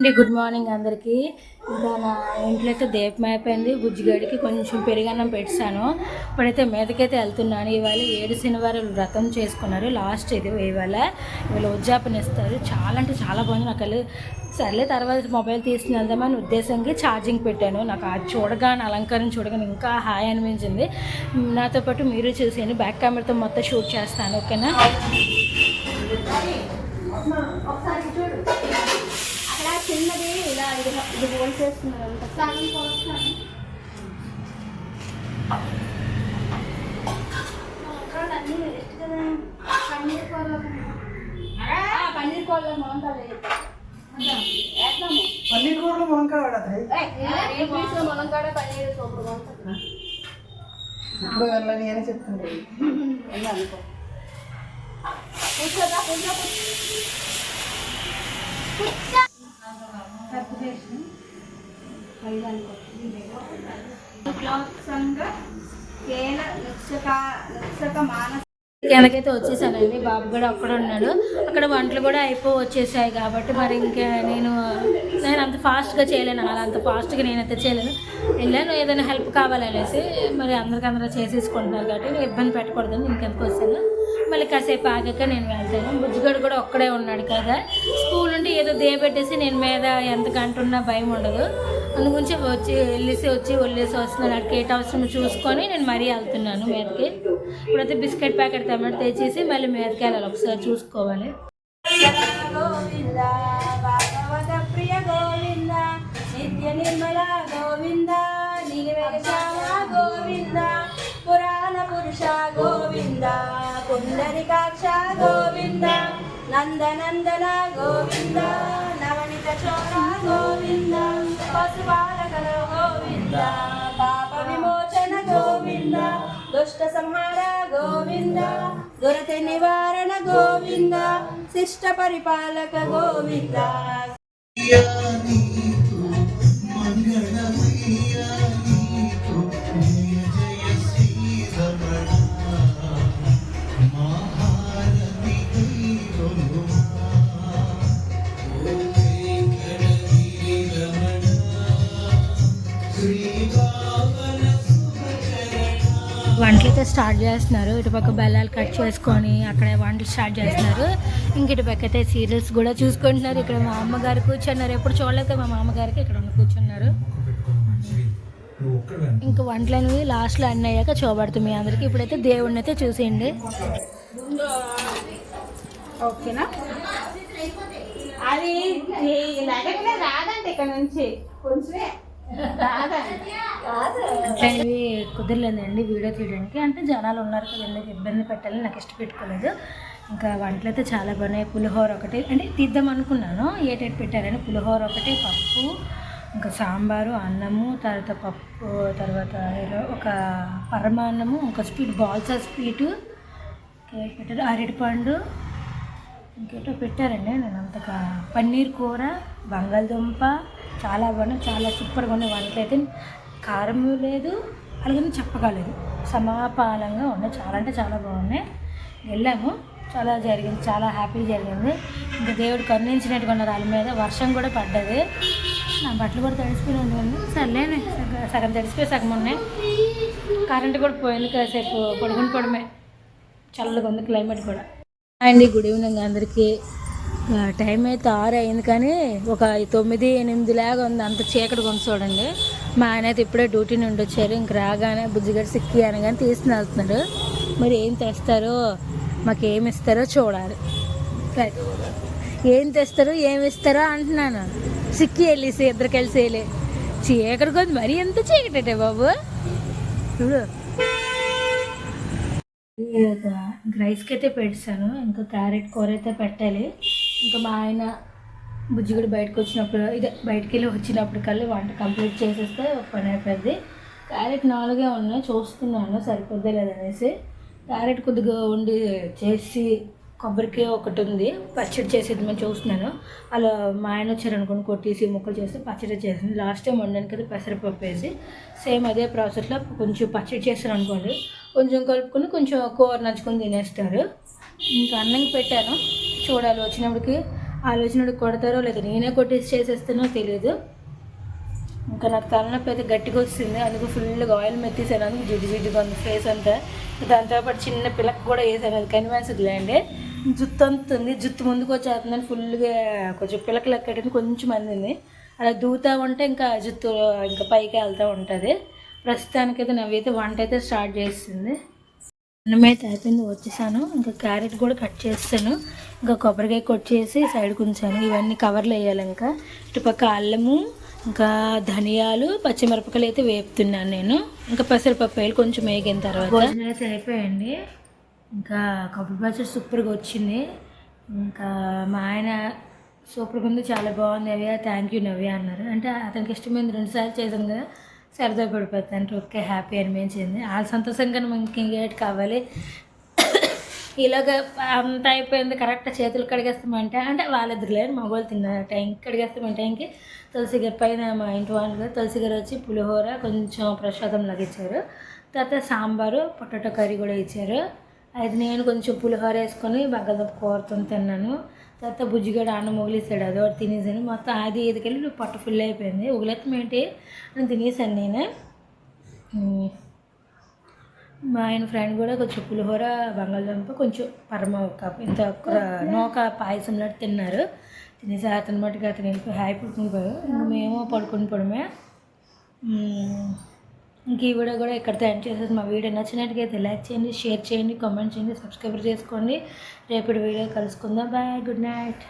అండి good morning అందరికీ. ఇంకా నా ఇంట్లో అయితే దీపం అయిపోయింది. బుజ్జిగాడికి కొంచెం పెరిగన్నం పెట్టాను. ఇప్పుడైతే మీదకైతే వెళ్తున్నాను. ఇవాళ ఏడు శనివారాలు వ్రతం చేసుకున్నారు. లాస్ట్ ఇది ఇవాళ. ఇవాళ ఉజ్జాపన ఇస్తారు. చాలా అంటే చాలా బాగుంది. నాకు వెళ్ళి సర్లే తర్వాత మొబైల్ తీసుకుని వెళ్దామని ఉద్దేశంకి ఛార్జింగ్ పెట్టాను. నాకు అది చూడగానే అలంకారం చూడగానే ఇంకా హాయ్ అనిపించింది. నాతో పాటు మీరు చూసేయండి. బ్యాక్ కెమెరాతో మొత్తం షూట్ చేస్తాను. ఓకేనా? ఒకసారి చూడు. అక్కడ చిన్నది ఇలా ఇది ఇది హోల్ చేస్తున్నారు సగం కదా. పన్నీర్ కోళ్ళ ఆ, పన్నీర్ కోళ్ళ. వేద్దాము. పన్నీర్ కూడా ములంకాయ వాడతాయి మొలంకాడ పన్నీర్ సూపర్. ఇప్పుడు వెళ్ళని అని చెప్తుంది అనుకో. కూర్చోరా, కూర్చో, కూర్చో. కిందకైతే వచ్చేసానండి బాబు కూడా అక్కడ ఉన్నాడు. అక్కడ వంటలు కూడా అయిపో వచ్చేసాయి కాబట్టి మరి ఇంకా నేను నేను అంత ఫాస్ట్గా చేయలేను అలా. అంత ఫాస్ట్గా నేనైతే చేయలేను. వెళ్ళాను. ఏదైనా హెల్ప్ కావాలనేసి మరి అందరికి అందరూ చేసేసుకుంటున్నారు కాబట్టి నేను ఇబ్బంది పెట్టకూడదని ఇంకెందుకు వచ్చాను మళ్ళీ కాసేపు ఆగాక నేను వెళ్తాను. బుజ్జిగడు కూడా ఒక్కడే ఉన్నాడు కదా. స్కూల్ ఉంటే ఏదో దేయబెట్టేసి నేను మీద ఎంతకంటున్నా భయం ఉండదు. అందుగురించి వచ్చి వెళ్ళేసి వచ్చి వదిలేసి వస్తున్నాను. అక్కడికి ఏట అవసరం చూసుకొని నేను మరీ వెళ్తున్నాను మీదకి. ఇప్పుడైతే బిస్కెట్ ప్యాకెట్ తెమ్మటి తెచ్చేసి మళ్ళీ మీదకి వెళ్ళాలి. ఒకసారి చూసుకోవాలి. నిత్య నిర్మల గోవింద గోవింద పురాణ పురుష గోవిందా పుండరికాక్ష గోవింద నందనందన గోవింద నవనిత చోర గోవింద పశుపాలకన గోవింద పాప విమోచన గోవింద దుష్ట సంహార గోవింద దురత నివారణ గోవింద శిష్ట పరిపాలక గోవింద. వంటలు అయితే స్టార్ట్ చేస్తున్నారు. ఇటుపక్క బెల్లాలు కట్ చేసుకొని అక్కడ వంటలు స్టార్ట్ చేస్తున్నారు. ఇంక ఇటుపక్క అయితే సీరియల్స్ కూడా చూసుకుంటున్నారు. ఇక్కడ మా అమ్మగారు కూర్చున్నారు. ఎప్పుడు చూడలేదు మా మామగారికి ఇక్కడ ఉన్న కూర్చున్నారు. ఇంక వంటలు అనేవి లాస్ట్లో అన్నీ అయ్యాక చూపడుతుంది మీ అందరికి. ఇప్పుడైతే దేవుడిని అయితే చూసేయండి. ఓకేనా? అది రాదండి ఇక్కడ నుంచి. కొంచెమే. రాదండి కుదరలేదండి వీడియో తీయడానికి. అంటే జనాలు ఉన్నారు కదా ఎందుకు ఇబ్బంది పెట్టాలని నాకు ఇష్టం పెట్టుకోలేదు. ఇంకా వంటలు అయితే చాలా బాగున్నాయి. పులిహోర ఒకటి. అంటే తీద్దాం అనుకున్నాను. ఏటేటి పెట్టారని? పులిహోర ఒకటి పప్పు ఇంకా సాంబారు అన్నము తర్వాత పప్పు తర్వాత ఏదో ఒక పరమాన్నము ఒక స్వీట్ బాల్స్ స్వీటు కేక్ పెట్టారు? అరటిపండు ఇంకేటో పెట్టారండి. నేను అంతగా పన్నీర్ కూర బంగాళదుంప చాలా బాగున్నాయి చాలా సూపర్గా ఉన్నాయి. వంటలు అయితే కారం లేదు అలాగే చెప్పగలేదు. సమాపాలంగా ఉన్నాయి. చాలా అంటే చాలా బాగున్నాయి. వెళ్ళాము. చాలా జరిగింది. చాలా హ్యాపీ జరిగింది. ఇంకా దేవుడు కరుణించినట్టుగా ఉన్నారు. వాళ్ళ మీద వర్షం కూడా పడ్డది. నా బట్టలు కూడా తడిసిపోయి ఉండండి సర్లేనే సగం తడిసిపోయి సగం ఉన్నాయి. కరెంట్ కూడా పోయింది కాసేపు. పొడుగుని పొడమే చల్లగా ఉంది క్లైమేట్ కూడా. అండి. గుడ్ ఈవినింగ్ అందరికీ. టైం అయితే ఆరు అయింది కానీ ఒక తొమ్మిది ఎనిమిది లాగా ఉంది. అంత చీకటి ఉంది చూడండి. మా ఆయన అయితే ఇప్పుడే డ్యూటీ నుండి వచ్చారు. ఇంక రాగానే బుజ్జిగడ్డ సిక్కి అనగానే తీసుకుని వెళ్తున్నాడు మరి ఏం తెస్తారో మాకేమి ఇస్తారో చూడాలి. ఏం తెస్తారో ఏమి ఇస్తారో అంటున్నాను. సిక్కి వెళ్ళేసి ఇద్దరు కలిసి వెళ్ళి. చీకటి కొంత మరీ ఎంత చీకటే బాబు? చూడు. రైస్కి అయితే పెట్టాను. ఇంకా క్యారెట్ కూర అయితే పెట్టాలి. ఇంకా మా ఆయన బుజ్జిగుడు బయటకు వచ్చినప్పుడు ఇదే బయటికి వెళ్ళి వచ్చినప్పుడు కల్లా వంట కంప్లీట్ చేసేస్తే ఒక పని అయిపోద్ది క్యారెట్ నాలుగే ఉన్నాయి చూస్తున్నాను సరిపోద్ది లేదనేసి. క్యారెట్ కొద్దిగా ఉండి చేసి కొబ్బరికాయ ఒకటి ఉంది. పచ్చడి చేసేది మేము చూస్తున్నాను. అలా మా ఆయన వచ్చారు అనుకుని కొట్టేసి ముక్కలు చేస్తే పచ్చడి చేసింది లాస్ట్ టైం వండాను కదా పెసరపప్పు వేసి. సేమ్ అదే ప్రాసెస్లో కొంచెం పచ్చడి చేశాను అనుకోండి కొంచెం కలుపుకొని కొంచెం కూర నంచుకొని తినేస్తారు. ఇంకా అన్నంకి పెట్టాను. చూడాలి వచ్చినప్పటికి ఆలోచన కొడతారో లేదా నేనే కొట్టేసి చేసేస్తానో తెలియదు ఇంకా నాకు తలనొప్పి అయితే గట్టిగా వచ్చింది. అందుకు ఫుల్గా ఆయిల్ మెత్తేసాను. అందుకు జిడ్డు జిడ్డుగా ఉంది ఫేస్ అంతా. దాంతోపాటు చిన్న పిల్లకి కూడా వేసాను. అది కనిపించదులేండి జుత్తు అంతుంది జుత్తు ముందుకు వచ్చేస్తుందని ఫుల్గా కొంచెం పిల్లకి లెక్కటింది కొంచెం అందింది అలా దూతా ఉంటే ఇంకా జుత్తు ఇంకా పైకి వెళ్తూ ఉంటుంది. ప్రస్తుతానికైతే నవ్వైతే వంట అయితే స్టార్ట్ చేస్తుంది అన్నమైతే అయిపోయింది వచ్చేసాను. ఇంకా క్యారెట్ కూడా కట్ చేస్తాను. ఇంకా కొబ్బరికాయ కట్ చేసి సైడ్కి ఉంచాను. ఇవన్నీ కవర్లు వేయాలి ఇంకా. ఇటుపక్క అల్లము ఇంకా ధనియాలు పచ్చిమిరపకాయలు అయితే వేపుతున్నాను నేను. ఇంకా పెసరపప్పు వేయాలి కొంచెం వేగిన తర్వాత. భోజనం అయితే అయిపోయండి ఇంకా కొబ్బరి పచ్చడి సూపర్గా వచ్చింది. ఇంకా మా ఆయన సూపర్గా ఉంది చాలా బాగుంది నవ్య. థ్యాంక్ యూ నవ్య అన్నారు. అంటే అతనికి ఇష్టమైంది రెండుసార్లు చేశాను కదా. సరదా పడిపోతాను. ఓకే హ్యాపీ అనిపించింది. ఆ సంతోషంగా మనకి ఇంకేటి కావాలి? ఇలాగ అంత అయిపోయింది. కరెక్ట్ చేతులు కడిగేస్తామంటే అంటే వాళ్ళిద్దరు లేరు మగవాళ్ళు తిన్న టైం కడిగేస్తామంటే టైంకి తులసి గారి పైన మా ఇంటి వాళ్ళు తులసి గారు వచ్చి పులిహోర కొంచెం ప్రసాదం లాగా ఇచ్చారు. తర్వాత సాంబారు పొటాటో కర్రీ కూడా ఇచ్చారు. అయితే నేను కొంచెం పులిహోర వేసుకొని బంగాళదుంప కూరతో తిన్నాను. తర్వాత బుజ్జిగడ అన్నం మొగిలిస్తాడు అది ఒకటి తినేసాను. మొత్తం అది ఇదికెళ్ళి పొట్ట ఫుల్ అయిపోయింది. ఉగులెత్తం ఏంటి నేను తినేసాను నేనే. మా ఆయన ఫ్రెండ్ కూడా కొంచెం పులిహోర బంగాళదుంప కొంచెం పరమ ఒక ఇంత నూక పాయసం లాంటి తిన్నారు. తినేసి అతని మట్టుకు అతను వెళ్ళిపోయి హ్యాపీ పడుకునిపోయారు ఇంకా మేము పడుకుని పడమే. ఇంక ఈ వీడియో కూడా ఇక్కడితో ఎండ్ చేసేసి మా వీడియో నచ్చినట్టుగా లైక్ చేయండి షేర్ చేయండి కామెంట్ చేయండి సబ్స్క్రైబ్ చేసుకోండి. రేపటి వీడియో కలుసుకుందాం. Bye good night.